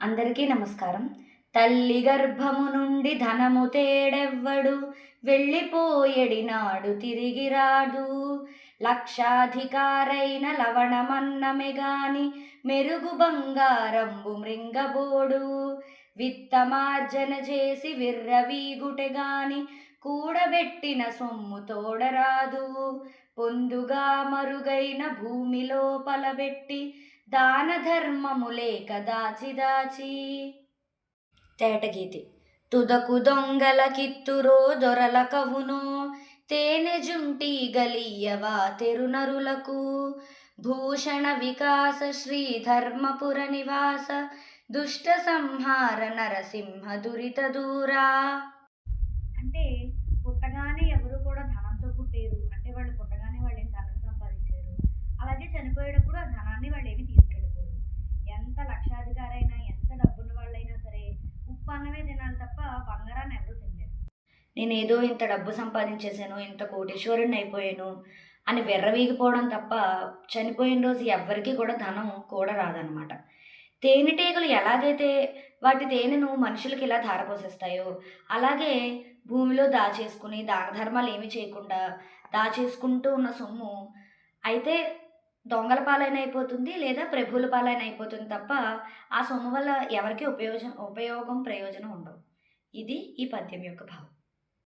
అందరికీ నమస్కారం. తల్లి గర్భము నుండి ధనము తేడెవ్వడు వెళ్ళిపోయెడినాడు తిరిగి రాడు. లక్షాధికారైన లవణమన్నమే గాని మెరుగు బంగారంబు మృంగబోడు. విత్తమార్జన చేసి విర్రవీగుటె గాని కూడబెట్టిన సొమ్ము తోడరాదు. పొందుగా మరుగైన భూమి లోపల పెట్టి దాన ధర్మము లేక దాచి దాచి. తేటగీతి. తుదకు దొంగల కిత్తురో దొరల కవునో తేనె జుంటి గలియవా తెరునరులకు. భూషణ వికాస శ్రీ ధర్మపుర నివాస దుష్ట సంహార నరసింహ దురిత దూరా. అంటే పుట్టగానే ఎవరు కూడా ధనంతో పుట్టారు. అంటే వాళ్ళు పుట్టగానే వాళ్ళు ఏం ధనం సంపాదించారు అలాగే చనిపోయేటప్పుడు ఆ ధనాన్ని వాళ్ళు ఏమి తీసుకెళ్ళిపోరు. ఎంత లక్షాధికారైనా ఎంత డబ్బున్న వాళ్ళైనా సరే ఉప్పు అన్నమే తినాలి తప్ప బంగారాన్ని ఎవరు తినలేరు. నేను ఏదో ఇంత డబ్బు సంపాదించేసాను ఇంత కోటీశ్వరుని అయిపోయాను అని వెర్రవీగిపోవడం తప్ప చనిపోయిన రోజు ఎవ్వరికీ కూడా ధనం కూడా రాదనమాట తేనెటీగలు ఎలాగైతే వాటి తేనెను మనుషులకి ఎలా ధారపోసేస్తాయో. అలాగే భూమిలో దాచేసుకుని దాన ధర్మాలు ఏమీ చేయకుండా దాచేసుకుంటూ ఉన్న సొమ్ము అయితే దొంగల పాలైన అయిపోతుంది లేదా ప్రభువుల పాలైన అయిపోతుంది తప్ప ఆ సొమ్ము వల్ల ఎవరికి ఉపయోగం ఉపయోగం ప్రయోజనం ఉండవు. ఇది ఈ పద్యం యొక్క భావం.